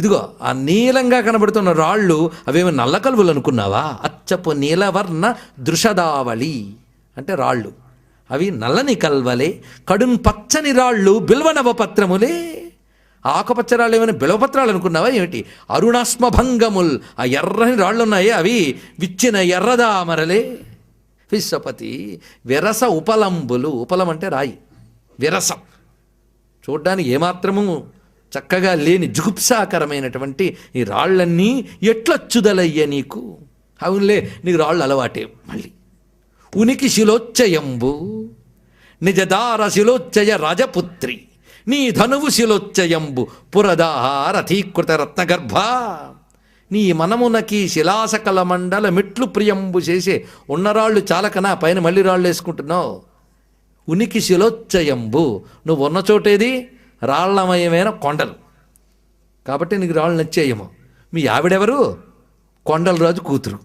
ఇదిగో ఆ నీలంగా కనబడుతున్న రాళ్ళు అవేమి నల్ల కలువలు అనుకున్నావా? అచ్చపు నీలవర్ణ దృషదావళి అంటే రాళ్ళు. అవి నల్లని కల్వలే కడున్ పచ్చని రాళ్ళు బిల్వనవ పత్రములే ఆకుపచ్చ రాళ్ళు ఏమైనా బిలవపత్రాలు అనుకున్నావా ఏమిటి? అరుణాస్మభంగముల్ ఆ ఎర్రని రాళ్ళు ఉన్నాయి అవి విచ్చిన ఎర్రదామరలే. విశ్వపతి విరస ఉపలంబులు ఉపలం అంటే రాయి. విరసం. చూడ్డానికి ఏమాత్రము చక్కగా లేని జుగుప్సాకరమైనటువంటి ఈ రాళ్ళన్నీ ఎట్లచ్చుదలయ్య నీకు? అవునులే నీకు రాళ్ళు అలవాటే మళ్ళీ. ఉనికి శిలోచ్చయంబు నిజదార శిలోచ్చయ రాజపుత్రి నీ ధనువు శిలోచ్చయంబు పురదాహారథీకృత రత్నగర్భ. నీ మనమునకి శిలాసకల మండల మెట్లు ప్రియంబు చేసే ఉన్నరాళ్ళు చాలకనా? పైన మళ్ళీ రాళ్ళు వేసుకుంటున్నావు. ఉనికి శిలోచ్చయంబు నువ్వు ఉన్న చోటేది రాళ్ళమయమైన కొండలు. కాబట్టి నీకు రాళ్ళు నచ్చేయమో. మీ ఆవిడెవరు? కొండలరాజు కూతురు.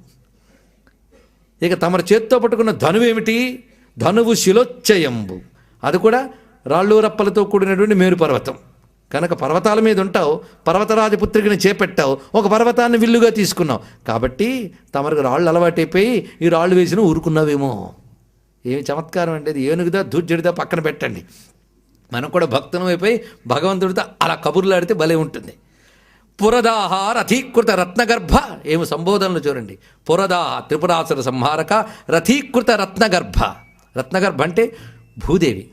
ఇక తమరు చేత్తో పట్టుకున్న ధనువు ఏమిటి ధనువు శిలోచ్చయంబు అది కూడా రాళ్ళు రప్పలతో కూడినటువంటి మేరు పర్వతం. కనుక పర్వతాల మీద ఉంటావు పర్వతరాజపుత్రికని చేపెట్టావు ఒక పర్వతాన్ని విల్లుగా తీసుకున్నావు. కాబట్టి తమరికి రాళ్ళు అలవాటైపోయి ఈ రాళ్ళు వేసిన ఊరుకున్నావేమో. ఏమి చమత్కారం అంటే ఏనుగుదా దుర్జడిదా పక్కన పెట్టండి. మనం కూడా భక్తులం అయిపోయి భగవంతుడితో అలా కబుర్లాడితే భలే ఉంటుంది. పురదాహ రథీకృత రత్నగర్భ ఏమి సంబోధనలు చూడండి. పురదాహ త్రిపురాసుర సంహారక రథీకృత రత్నగర్భ. రత్నగర్భ అంటే భూదేవి.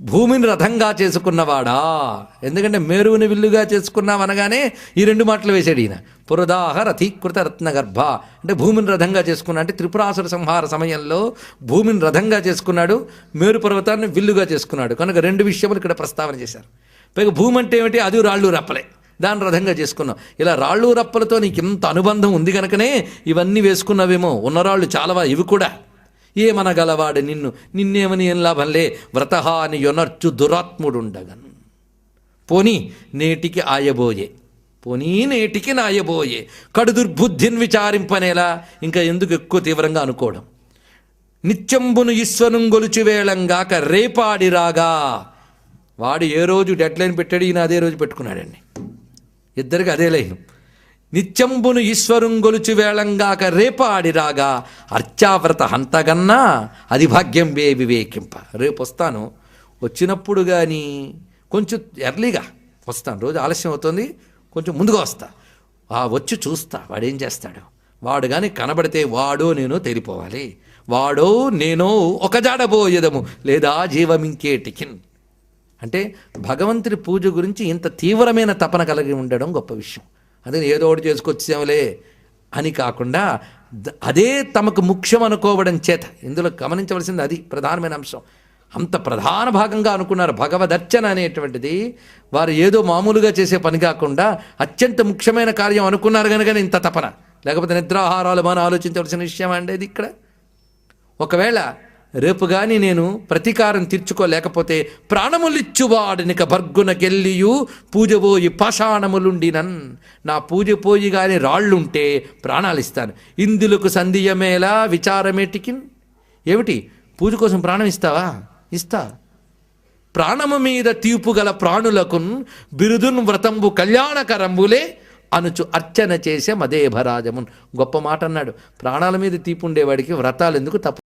భూమిని రథంగా చేసుకున్నవాడా? ఎందుకంటే మేరువుని విల్లుగా చేసుకున్నాం అనగానే ఈ రెండు మాటలు వేశాడు ఈయన. పురదాహ రథీకృత రత్నగర్భ. అంటే భూమిని రథంగా చేసుకున్నా అంటే త్రిపురాసుర సంహార సమయంలో భూమిని రథంగా చేసుకున్నాడు మేరు పర్వతాన్ని విల్లుగా చేసుకున్నాడు. కనుక రెండు విషయములు ఇక్కడ ప్రస్తావన చేశారు. పైగా భూమి అంటే ఏమిటి? అది రాళ్ళు రప్పలే. దాన్ని రథంగా చేసుకున్నాం. ఇలా రాళ్ళు రప్పలతో నీకు ఇంత అనుబంధం ఉంది కనుకనే ఇవన్నీ వేసుకున్నావేమో. ఉన్నరాళ్ళు చాలా ఇవి కూడా. ఏమనగలవాడు నిన్ను? నిన్నేమని ఏం లాభంలే? వ్రతహాని యొనర్చు దురాత్ముడుండగను. పోనీ నేటికి ఆయబోయే. పోనీ నేటికి నాయబోయే. కడు దుర్బుద్ధిని విచారింపనేలా? ఇంకా ఎందుకు ఎక్కువ తీవ్రంగా అనుకోవడం? నిత్యంబును ఈశ్వరం గొలుచువేళంగాక రేపాడి రాగా. వాడు ఏ రోజు డెడ్ లైన్ పెట్టాడు ఈయన అదే రోజు పెట్టుకున్నాడండి. ఇద్దరికి అదే లైన్. నిత్యంబును ఈశ్వరుంగొలుచు వేళంగాక రేపాడి రాగా అర్చావ్రత హంతగన్నా అది భాగ్యం వే వివేకింప. రేపు వస్తాను. వచ్చినప్పుడు కానీ కొంచెం ఎర్లీగా వస్తాను. రోజు ఆలస్యం అవుతుంది. కొంచెం ముందుగా వస్తా. ఆ వచ్చి చూస్తా. వాడేం చేస్తాడు? వాడు కానీ కనబడితే వాడో నేను తెలిపోవాలి. వాడో నేనో ఒక జాడబోయేదము లేదా జీవమింకేటికిన్ అంటే భగవంతుడి పూజ గురించి ఇంత తీవ్రమైన తపన కలిగి ఉండడం గొప్ప విషయం. అదే ఏదో ఒకటి చేసుకొచ్చాములే అని కాకుండా అదే తమకు ముఖ్యం అనుకోవడం చేత. ఇందులో గమనించవలసింది అది ప్రధానమైన అంశం. అంత ప్రధాన భాగంగా అనుకున్నారు భగవదర్చన అనేటువంటిది. వారు ఏదో మామూలుగా చేసే పని కాకుండా అత్యంత ముఖ్యమైన కార్యం అనుకున్నారు కనుక ఇంత తపన. లేకపోతే నిద్రాహారాలు మనం ఆలోచించవలసిన విషయం అండి ఇది ఇక్కడ. ఒకవేళ రేపు గాని నేను ప్రతీకారం తీర్చుకోలేకపోతే ప్రాణములిచ్చువాడినిక భర్గునకెల్లియు పూజబోయి పాషాణములుండినన్. నా పూజ పోయి గాని రాళ్ళుంటే ప్రాణాలు ఇస్తాను ఇందులకు సంధియమేలా విచారమేటికిన్? ఏమిటి? పూజ కోసం ప్రాణం ఇస్తావా? ఇస్తా. ప్రాణము మీద తీర్పు గల ప్రాణులకున్ బిరుదున్ వ్రతంబు కళ్యాణకరంబులే అనుచు అర్చన చేసే మదేభరాజమున్. గొప్ప మాట అన్నాడు ప్రాణాల మీద తీపు ఉండేవాడికి వ్రతాలు ఎందుకు తప్పు?